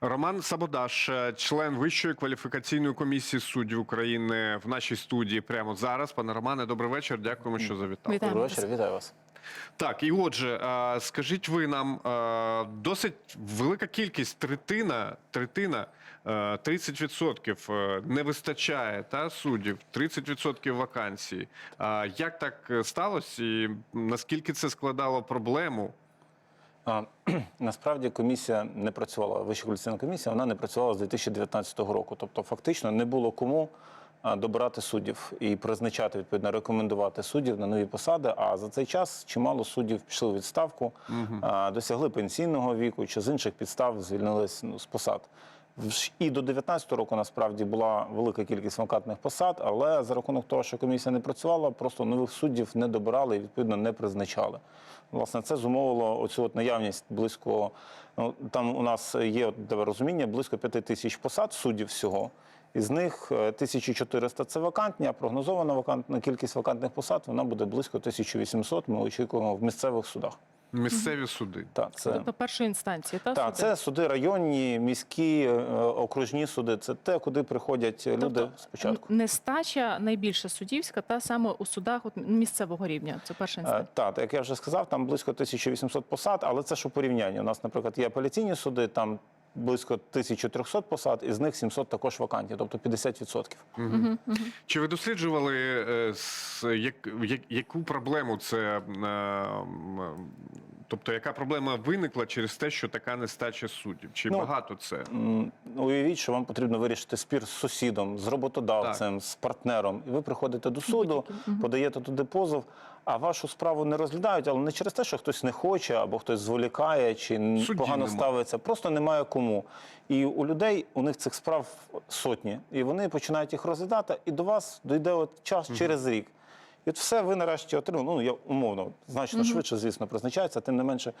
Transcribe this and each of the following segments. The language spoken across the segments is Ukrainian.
Роман Сабодаш, е, член Вищої кваліфікаційної комісії суддів України в нашій студії прямо зараз. Пане Романе, добрий вечір. Дякуємо, що завітали. Вітаємо Добрий вечір, вітаю вас. Так, і отже, е, скажіть ви нам, е, досить велика кількість, третина, третина, е, 30% е, не вистачає та, суддів, 30% вакансій. А Як так сталося і наскільки це складало проблему? А, насправді комісія не працювала, Вища кваліфікаційна комісія, вона не працювала з 2019 року. Тобто, фактично, не було кому добирати суддів і призначати, відповідно, рекомендувати суддів на нові посади. А за цей час чимало суддів пішли у відставку, а, досягли пенсійного віку чи з інших підстав звільнились ну, з посад. І до 19 року насправді була велика кількість вакантних посад, але за рахунок того, що комісія не працювала, просто нових суддів не добирали і відповідно не призначали. Власне, це зумовило оцю от наявність близько. Ну там у нас є от, для розуміння близько 5 тисяч посад суддів всього. Із них е, 1400 – це вакантні, а прогнозована вакантна кількість вакантних посад вона буде близько 1800, Ми очікуємо в місцевих судах. Місцеві суди. Так, це Тобто першої інстанції, та так, суди? це суди районні, міські, е, окружні суди. Це те, куди приходять люди Тобто спочатку. нестача найбільша суддівська, та саме у судах от, місцевого рівня. Це перша Е, інстанція. Так, як я вже сказав, там близько 1800 посад, але це ж у порівнянні. У нас, наприклад, є апеляційні суди, там близько 1300 посад, із них 700 також вакантні, тобто 50%. Чи ви досліджували, е, с- як, як, яку проблему це, е, тобто яка проблема виникла через те, що така нестача суддів? Чи Ну, багато це? Уявіть, що вам потрібно вирішити спір з сусідом, з роботодавцем, з партнером, і ви приходите до суду, подаєте туди позов, а вашу справу не розглядають, але не через те, що хтось не хоче, або хтось зволікає, чи Судді погано нема. ставиться, просто немає кому. І у людей у них цих справ сотні, і вони починають їх розглядати, і до вас дійде от час через рік. І от все ви нарешті отримали. Ну я умовно значно швидше, звісно, призначається. Тим не менше,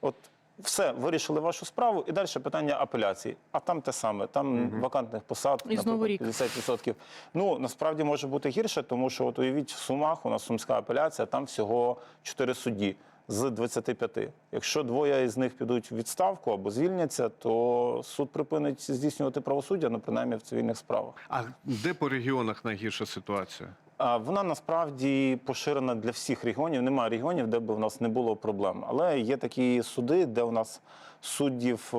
от все вирішили вашу справу, і далі питання апеляції. А там те саме, там вакантних посад І знову рік. 50%. Ну насправді може бути гірше, тому що от уявіть в Сумах у нас сумська апеляція, там всього 4 судді. З 25. Якщо двоє із них підуть в відставку або звільняться, то суд припинить здійснювати правосуддя, ну принаймні в цивільних справах. А де по регіонах найгірша ситуація? Вона насправді поширена для всіх регіонів. Немає регіонів, де б у нас не було проблем. Але є такі суди, де у нас суддів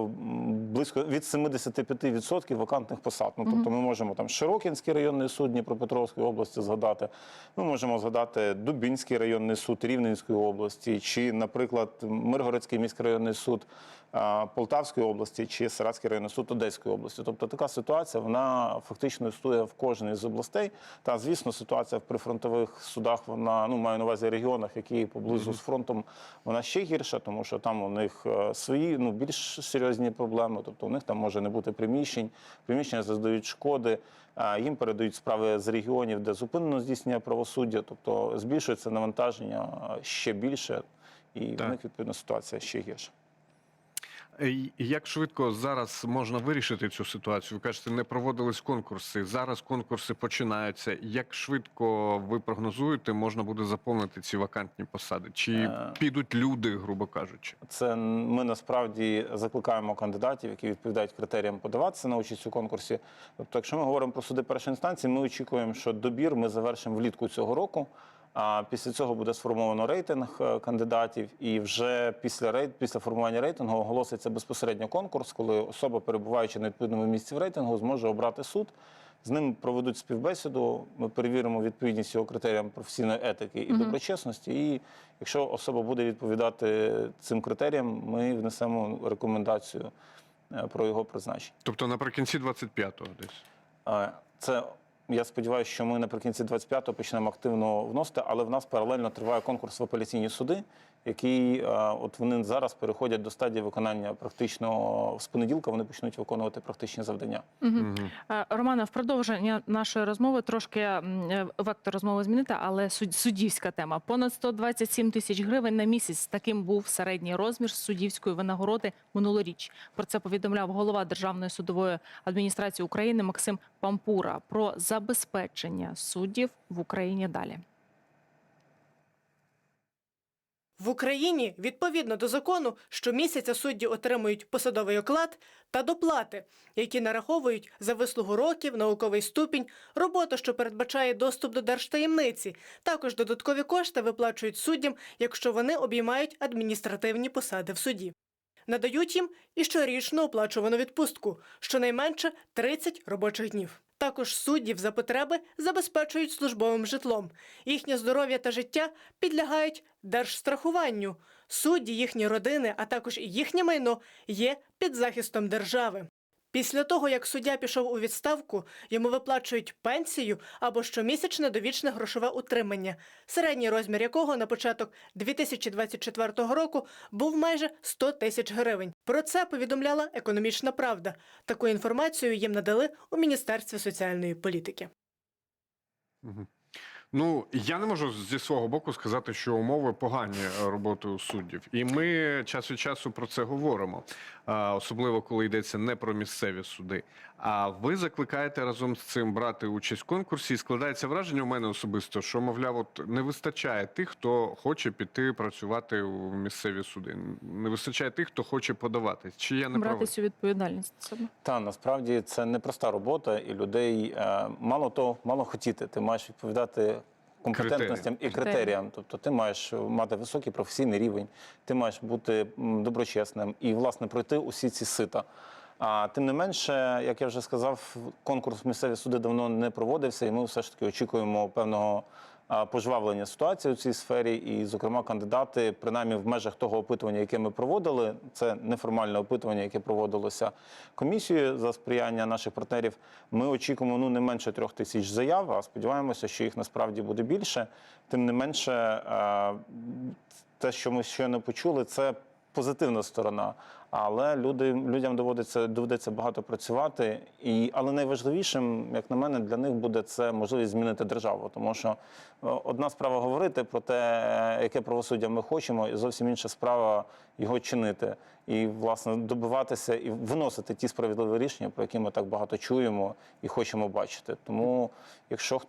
близько від 75% вакантних посад. Ну тобто, ми можемо там Широкінський районний суд Дніпропетровської області згадати. Ми можемо згадати Дубінський районний суд Рівненської області, чи, наприклад, Миргородський міськрайонний суд Полтавської області, чи Саратський районний суд Одеської області. Тобто така ситуація вона фактично існує в кожній з областей. Та звісно, ситуація в прифронтових судах, вона ну маю на увазі регіонах, які поблизу з фронтом, вона ще гірша, тому що там у них е, свої ну більш серйозні проблеми. Тобто у них там може не бути приміщень, приміщення зазнають шкоди. Їм передають справи з регіонів, де зупинено здійснення правосуддя, тобто збільшується навантаження е, ще більше, і Так. в них відповідно ситуація ще гірша. Е, Як швидко зараз можна вирішити цю ситуацію? Ви кажете, не проводились конкурси. Зараз конкурси починаються. Як швидко ви прогнозуєте, можна буде заповнити ці вакантні посади? Чи Е. підуть люди, грубо кажучи? Це ми насправді закликаємо кандидатів, які відповідають критеріям подаватися на участь у конкурсі. Тобто, якщо ми говоримо про суди першої інстанції, ми очікуємо, що добір ми завершимо влітку цього року. А після цього буде сформовано рейтинг е, кандидатів, і вже після рейт, після формування рейтингу оголоситься безпосередньо конкурс, коли особа, перебуваючи на відповідному місці в рейтингу, зможе обрати суд. З ним проведуть співбесіду. Ми перевіримо відповідність його критеріям професійної етики і доброчесності. І якщо особа буде відповідати цим критеріям, ми внесемо рекомендацію е, про його призначення. Тобто наприкінці 25-го десь. Це я сподіваюся, що ми наприкінці 25-го почнемо активно вносити, але в нас паралельно триває конкурс в апеляційні суди, який от вони зараз переходять до стадії виконання практично з понеділка. Вони почнуть виконувати практичні завдання. Е, Романе, в продовження нашої розмови трошки е, вектор розмови змінити, але суд- суддівська тема. Понад 127 тисяч гривень на місяць. Таким був середній розмір суддівської винагороди минулоріч. Про це повідомляв голова Державної судової адміністрації України Максим Пампура про забезпечення суддів в Україні далі. В Україні відповідно до закону щомісяця судді отримують посадовий оклад та доплати, які нараховують за вислугу років, науковий ступінь, роботу, що передбачає доступ до держтаємниці. Також додаткові кошти виплачують суддям, якщо вони обіймають адміністративні посади в суді. Надають їм і щорічну оплачувану відпустку, щонайменше 30 робочих днів. Також суддів за потреби забезпечують службовим житлом. Їхнє здоров'я та життя підлягають держстрахуванню. Судді, їхні родини, а також і їхнє майно є під захистом держави. Після того, як суддя пішов у відставку, йому виплачують пенсію або щомісячне довічне грошове утримання, середній розмір якого на початок 2024 року був майже 100 тисяч гривень. Про це повідомляла економічна правда. Таку інформацію їм надали у Міністерстві соціальної політики. Ну, я не можу зі свого боку сказати, що умови погані е, роботи суддів. І ми час від часу про це говоримо, особливо коли йдеться не про місцеві суди. А ви закликаєте разом з цим брати участь в конкурсі. І складається враження у мене особисто, що, мовляв, от не вистачає тих, хто хоче піти працювати у місцеві суди. Не вистачає тих, хто хоче подавати. Чи я не брати цю відповідальність на себе. Та насправді це непроста робота, і людей е, мало того, мало хотіти. Ти маєш відповідати компетентностям і Критеріям. критеріям. Тобто ти маєш мати високий професійний рівень, ти маєш бути доброчесним і, власне, пройти усі ці сита. А тим не менше, як я вже сказав, конкурс місцеві суди давно не проводився, і ми все ж таки очікуємо певного пожвавлення ситуації у цій сфері. І, зокрема, кандидати, принаймні в межах того опитування, яке ми проводили, це неформальне опитування, яке проводилося комісією за сприяння наших партнерів. Ми очікуємо ну не менше трьох тисяч заяв. А сподіваємося, що їх насправді буде більше. Тим не менше, те, що ми щойно почули, це позитивна сторона. Але люди, людям доводиться, доведеться багато працювати. І, але найважливішим, як на мене, для них буде це можливість змінити державу. Тому що е, одна справа говорити про те, яке правосуддя ми хочемо, і зовсім інша справа його чинити. І, власне, добиватися і виносити ті справедливі рішення, про які ми так багато чуємо і хочемо бачити. Тому, якщо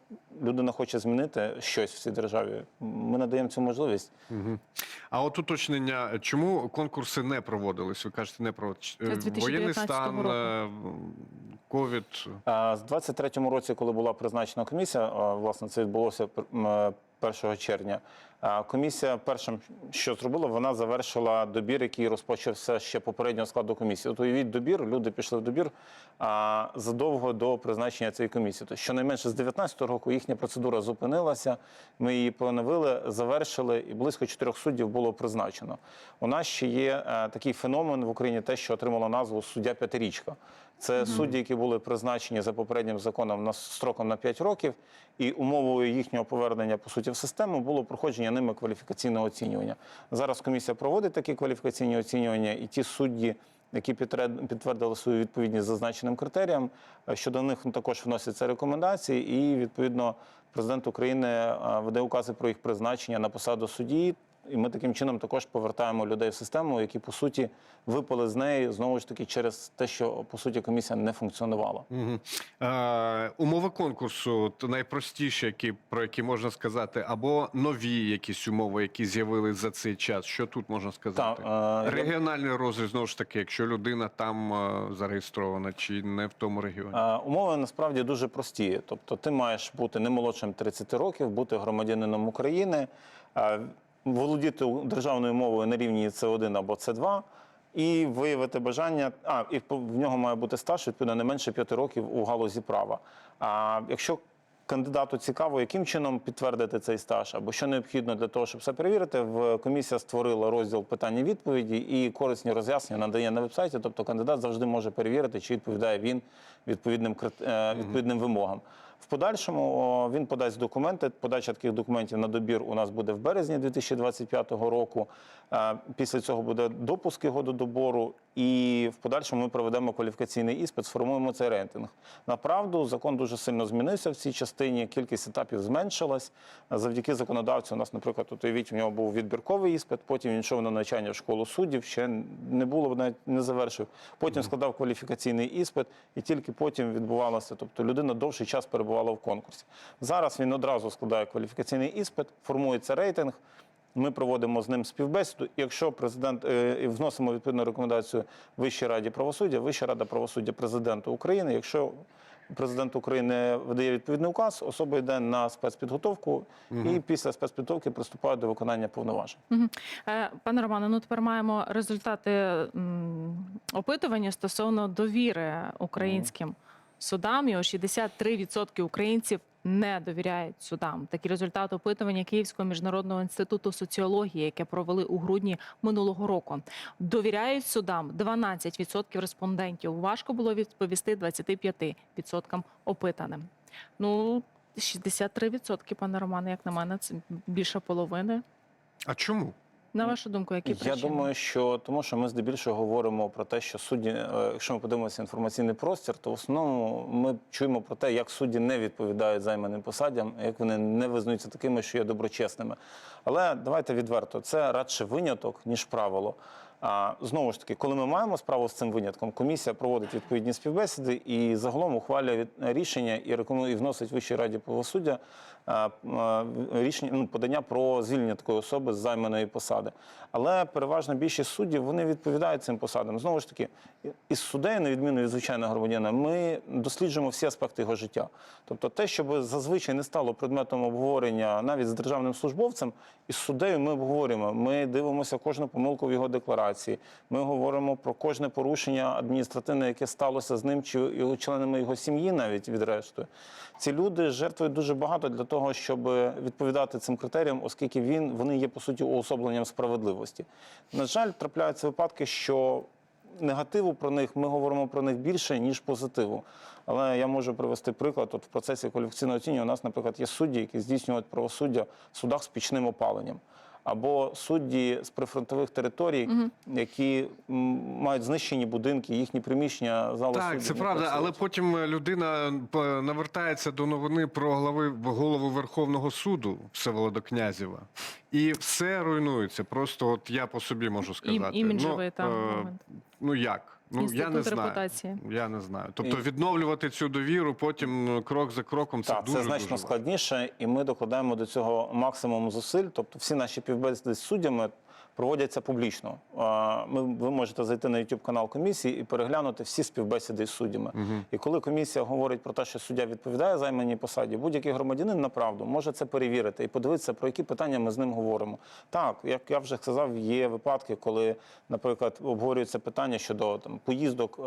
людина хоче змінити щось в цій державі, ми надаємо цю можливість. А от уточнення, чому конкурси не проводились? Ви кажете, не про Воєнний стан, е, ковід. З 23-му році, коли була призначена комісія, власне, це відбулося е, 1 червня. Комісія першим, що зробила, вона завершила добір, який розпочався ще попереднього складу комісії. От уявіть добір, люди пішли в добір задовго до призначення цієї комісії. Тобто, щонайменше з 19-го року їхня процедура зупинилася. Ми її поновили, завершили, і близько чотирьох суддів було призначено. У нас ще є е, такий феномен в Україні, те, що отримало назву суддя п'ятирічка. Це судді, які були призначені за попереднім законом на строком на 5 років, і умовою їхнього повернення по суті в систему було проходження ними кваліфікаційного оцінювання. Зараз комісія проводить такі кваліфікаційні оцінювання, і ті судді, які підтвердили свою відповідність зазначеним критеріям, е, щодо них також вносяться рекомендації, і відповідно президент України веде укази про їх призначення на посаду судді. І ми таким чином також повертаємо людей в систему, які по суті випали з неї знову ж таки через те, що по суті комісія не функціонувала. Угу. Е, умови конкурсу то найпростіші, які, про які можна сказати, або нові якісь умови, які з'явились за цей час. Що тут можна сказати? Та, е, Регіональний розріз, знову ж таки, якщо людина там е, зареєстрована чи не в тому регіоні. Е, Умови насправді дуже прості. Тобто, ти маєш бути не молодшим 30 років, бути громадянином України, е, володіти державною мовою на рівні С1 або С2. І виявити бажання, а і в нього має бути стаж відповідно не менше 5 років у галузі права. А якщо кандидату цікаво, яким чином підтвердити цей стаж, або що необхідно для того, щоб все перевірити, в комісія створила розділ питання відповіді і корисні роз'яснення надає на вебсайті. Тобто кандидат завжди може перевірити, чи відповідає він відповідним е, відповідним вимогам. В подальшому він подасть документи. Подача таких документів на добір у нас буде в березні 2025 року. Е, Після цього буде допуск його до добору, і в подальшому ми проведемо кваліфікаційний іспит, сформуємо цей рейтинг. Направду закон дуже сильно змінився в цій частині. Кількість етапів зменшилась. Завдяки законодавцю. У нас, наприклад, уявіть, у нього був відбірковий іспит. Потім він йшов на навчання в школу суддів. Ще не було навіть не завершив. Потім складав кваліфікаційний іспит, і тільки потім відбувалося. Тобто людина довший час перебувала в конкурсі. Зараз він одразу складає кваліфікаційний іспит, формується рейтинг. Ми проводимо з ним співбесіду. Якщо президент е, і вносимо відповідну рекомендацію Вищій раді правосуддя, Вища рада правосуддя президенту України. Якщо президент України видає відповідний указ, особа йде на спецпідготовку і після спецпідготовки приступає до виконання повноважень. Е, Пане Романе, ну тепер маємо результати м, опитування стосовно довіри українським судам. І о 63% українців не довіряють судам. Такі результати опитування Київського міжнародного інституту соціології, яке провели у грудні минулого року. Довіряють судам 12% респондентів. Важко було відповісти 25% опитаним. Ну, 63%, пане Романе, як на мене, це більше половини. А чому? На вашу думку, які Я думаю, що тому, що ми здебільшого говоримо про те, що судді, е, якщо ми подивимося інформаційний простір, то в основному ми чуємо про те, як судді не відповідають займаним посадям, як вони не визнаються такими, що є доброчесними. Але давайте відверто, це радше виняток ніж правило. А знову ж таки, коли ми маємо справу з цим винятком, комісія проводить відповідні співбесіди і загалом ухвалює рішення і рекомендує і вносить Вищій раді правосуддя рішення ну, подання про звільнення такої особи з займаної посади. Але переважна більшість суддів вони відповідають цим посадам. Знову ж таки, із суддею, на відміну від звичайного громадянина, ми досліджуємо всі аспекти його життя. Тобто, те, щоб зазвичай не стало предметом обговорення навіть з державним службовцем, із суддею ми обговорюємо. Ми дивимося кожну помилку в його декларації. Ми говоримо про кожне порушення адміністративне, яке сталося з ним чи членами його сім'ї, навіть відрештою. Ці люди жертвують дуже багато для того, щоб відповідати цим критеріям, оскільки він вони є по суті уособленням справедливості. На жаль, трапляються випадки, що негативу про них ми говоримо про них більше ніж позитиву. Але я можу привести приклад. От в процесі кваліфікаційного оцінювання у нас, наприклад, є судді, які здійснюють правосуддя в судах з пічним опаленням. Або судді з прифронтових територій, які мають знищені будинки, їхні приміщення зали Так, суддів це правда, правда, але потім е, людина навертається до новини про голови голову Верховного суду Всеволода Князєва, і все руйнується. Просто от я по собі можу сказати. іміджевий ну, там е, момент. ну як? Ну я не знаю. репутації. Я не знаю. Тобто І- відновлювати цю довіру потім е, крок за кроком це Так, дуже це значно дуже складніше, і ми докладаємо до цього максимум зусиль. Тобто, всі наші півбесіди з суддями проводяться публічно. Ми, ви можете зайти на YouTube канал комісії і переглянути всі співбесіди з суддями. І коли комісія говорить про те, що суддя відповідає займаній посаді, будь-який громадянин направду може це перевірити і подивитися, про які питання ми з ним говоримо. Так, як я вже сказав, є випадки, коли, наприклад, обговорюється питання щодо там поїздок е,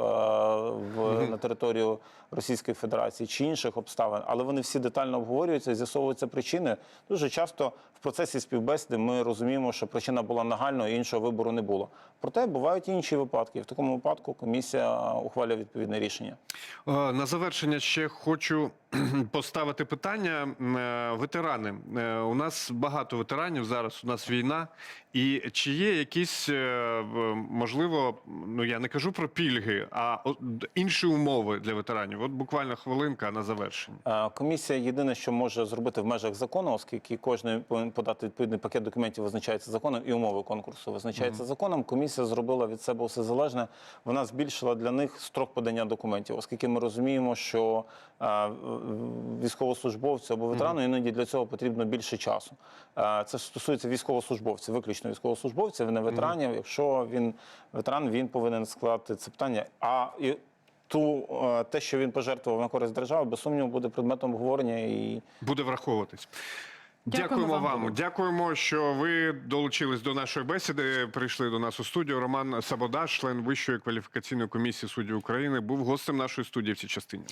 в на територію Російської Федерації чи інших обставин, але вони всі детально обговорюються і з'ясовуються причини. Дуже часто в процесі співбесіди ми розуміємо, що причина була нагальною, і іншого вибору не було. Проте бувають інші випадки. В такому випадку комісія ухвалює відповідне рішення. Е, На завершення ще хочу поставити питання. Е, Ветерани. Е, У нас багато ветеранів зараз. У нас війна. І чи є якісь можливо, ну я не кажу про пільги, а інші умови для ветеранів? От буквально хвилинка на завершення. Комісія єдине, що може зробити в межах закону, оскільки кожен повинен подати відповідний пакет документів, визначається законом, і умови конкурсу визначаються законом. Комісія зробила від себе все залежне. Вона збільшила для них строк подання документів, оскільки ми розуміємо, що е, військовослужбовцю або ветерану іноді для цього потрібно більше часу. Е, Це стосується військовослужбовців, виключно військовослужбовців, не ветеранів. Якщо він ветеран, він повинен складати це питання. А і ту е, те, що він пожертвував на користь держави, без сумніву буде предметом обговорення і Буде враховуватись. Дякуємо Дякуємо вам. вам. Дякуємо, що ви долучились до нашої бесіди. Прийшли до нас у студію. Роман Сабодаш, член Вищої кваліфікаційної комісії суддів України, був гостем нашої студії в цій частині.